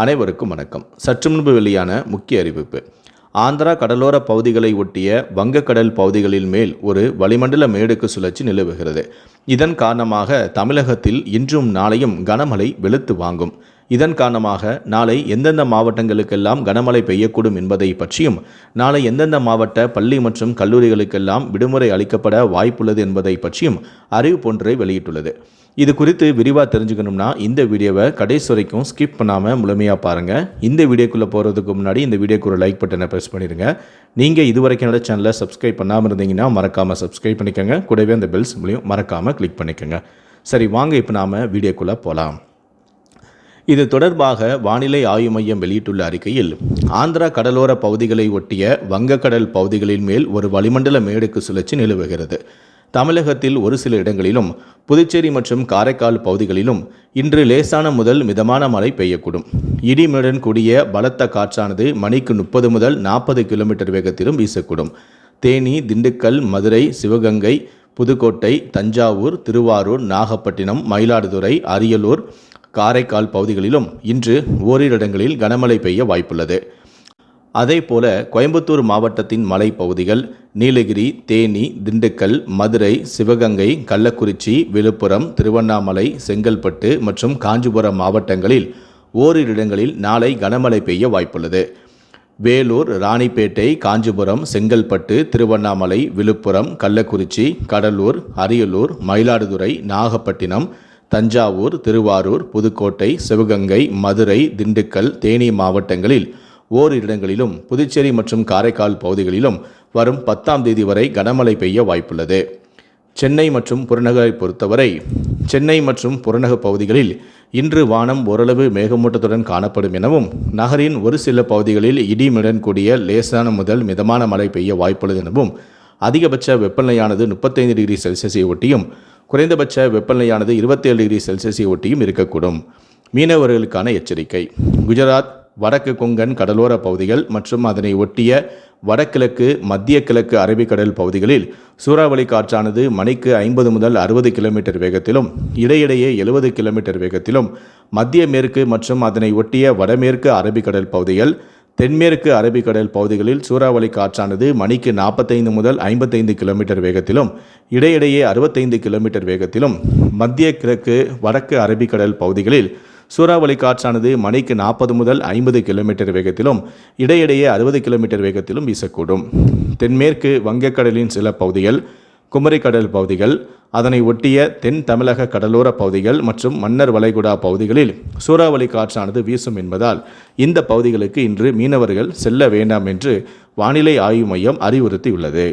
அனைவருக்கும் வணக்கம். சற்று முன்பு வெளியான முக்கிய அறிவிப்பு. ஆந்திரா கடலோர பகுதிகளை ஒட்டிய வங்கக்கடல் பகுதிகளின் மேல் ஒரு வளிமண்டல மேடுக்கு சுழற்சி நிலவுகிறது. இதன் காரணமாக தமிழகத்தில் இன்றும் நாளையும் கனமழை வெளுத்து வாங்கும். இதன் காரணமாக நாளை எந்தெந்த மாவட்டங்களுக்கெல்லாம் கனமழை பெய்யக்கூடும் என்பதை பற்றியும் நாளை எந்தெந்த மாவட்ட பள்ளி மற்றும் கல்லூரிகளுக்கெல்லாம் விடுமுறை அளிக்கப்பட வாய்ப்புள்ளது என்பதை பற்றியும் அறிவிப்பொன்றை வெளியிட்டுள்ளது. இது குறித்து விரிவாக தெரிஞ்சுக்கணும்னா இந்த வீடியோவை கடைசி வரைக்கும் ஸ்கிப் பண்ணாமல் முழுமையாக பாருங்கள் இந்த வீடியோக்குள்ளே போகிறதுக்கு முன்னாடி இந்த வீடியோக்கு ஒரு லைக் பட்டனை ப்ரெஸ் பண்ணிடுங்க. நீங்கள் இது வரைக்கும் என்னோட சேனலை சப்ஸ்கிரைப் பண்ணாமல் இருந்தீங்கன்னா மறக்காமல் சப்ஸ்கிரைப் பண்ணிக்கோங்க. கூடவே அந்த பெல்ஸ் மூலியம் மறக்காமல் கிளிக் பண்ணிக்கோங்க. சரி வாங்க இப்போ நாம் வீடியோக்குள்ளே போகலாம் இது தொடர்பாக வானிலை ஆய்வு மையம் வெளியிட்டுள்ள அறிக்கையில் ஆந்திரா கடலோர பகுதிகளை ஒட்டிய வங்கக்கடல் பகுதிகளின் மேல் ஒரு வளிமண்டல மேடுக்கு சுழற்சி நிலவுகிறது. தமிழகத்தில் ஒரு சில இடங்களிலும் புதுச்சேரி மற்றும் காரைக்கால் பகுதிகளிலும் இன்று லேசான முதல் மிதமான மழை பெய்யக்கூடும். இடிமுடன் கூடிய பலத்த காற்றானது மணிக்கு முப்பது முதல் நாற்பது கிலோமீட்டர் வேகத்திலும் வீசக்கூடும். தேனி திண்டுக்கல் மதுரை சிவகங்கை புதுக்கோட்டை தஞ்சாவூர் திருவாரூர் நாகப்பட்டினம் மயிலாடுதுறை அரியலூர் காரைக்கால் பகுதிகளிலும் இன்று ஓரிரு இடங்களில் கனமழை பெய்ய வாய்ப்புள்ளது. அதேபோல கோயம்புத்தூர் மாவட்டத்தின் மலைப்பகுதிகள் நீலகிரி தேனி திண்டுக்கல் மதுரை சிவகங்கை கள்ளக்குறிச்சி விழுப்புரம் திருவண்ணாமலை செங்கல்பட்டு மற்றும் காஞ்சிபுரம் மாவட்டங்களில் ஓரிரு இடங்களில் நாளை கனமழை பெய்ய வாய்ப்புள்ளது. வேலூர் ராணிப்பேட்டை காஞ்சிபுரம் செங்கல்பட்டு திருவண்ணாமலை விழுப்புரம் கள்ளக்குறிச்சி கடலூர் அரியலூர் மயிலாடுதுறை நாகப்பட்டினம் தஞ்சாவூர் திருவாரூர் புதுக்கோட்டை சிவகங்கை மதுரை திண்டுக்கல் தேனி மாவட்டங்களில் ஓரிரு இடங்களிலும் புதுச்சேரி மற்றும் காரைக்கால் பகுதிகளிலும் வரும் பத்தாம் தேதி வரை கனமழை பெய்ய வாய்ப்புள்ளது. சென்னை மற்றும் புறநகரை பொறுத்தவரை சென்னை மற்றும் புறநகர் பகுதிகளில் இன்று வானம் ஓரளவு மேகமூட்டத்துடன் காணப்படும் எனவும் நகரின் ஒரு சில பகுதிகளில் இடிமுடன் கூடிய லேசான முதல் மிதமான மழை பெய்ய வாய்ப்புள்ளது எனவும் அதிகபட்ச வெப்பநிலையானது முப்பத்தைந்து டிகிரி செல்சியஸை ஒட்டியும் குறைந்தபட்ச வெப்பநிலையானது இருபத்தேழு டிகிரி செல்சியஸை ஒட்டியும் இருக்கக்கூடும். மீனவர்களுக்கான எச்சரிக்கை. குஜராத் வடக்கு கொங்கன் கடலோர பகுதிகள் மற்றும் அதனை ஒட்டிய வடகிழக்கு மத்திய கிழக்கு அரபிக்கடல் பகுதிகளில் சூறாவளி காற்றானது மணிக்கு ஐம்பது முதல் அறுபது கிலோமீட்டர் வேகத்திலும் இடையிடையே எழுபது கிலோமீட்டர் வேகத்திலும் மத்திய மேற்கு மற்றும் அதனை ஒட்டிய வடமேற்கு அரபிக்கடல் பகுதிகள் தென்மேற்கு அரபிக்கடல் பகுதிகளில் சூறாவளி காற்றானது மணிக்கு நாற்பத்தைந்து முதல் ஐம்பத்தைந்து கிலோமீட்டர் வேகத்திலும் இடையிடையே அறுபத்தைந்து கிலோமீட்டர் வேகத்திலும் மத்திய கிழக்கு வடக்கு அரபிக்கடல் பகுதிகளில் சூறாவளி காற்றானது மணிக்கு நாற்பது முதல் ஐம்பது கிலோமீட்டர் வேகத்திலும் இடையிடையே அறுபது கிலோமீட்டர் வேகத்திலும் வீசக்கூடும். தென்மேற்கு வங்கக்கடலின் சில பகுதிகள் குமரிக்கடல் பகுதிகள் அதனை ஒட்டிய தென் தமிழக கடலோர பகுதிகள் மற்றும் மன்னர் வளைகுடா பகுதிகளில் சூறாவளி காற்றானது வீசும் என்பதால் இந்த பகுதிகளுக்கு இன்று மீனவர்கள் செல்ல வேண்டாம் என்று வானிலை ஆய்வு மையம் அறிவுறுத்தியுள்ளது.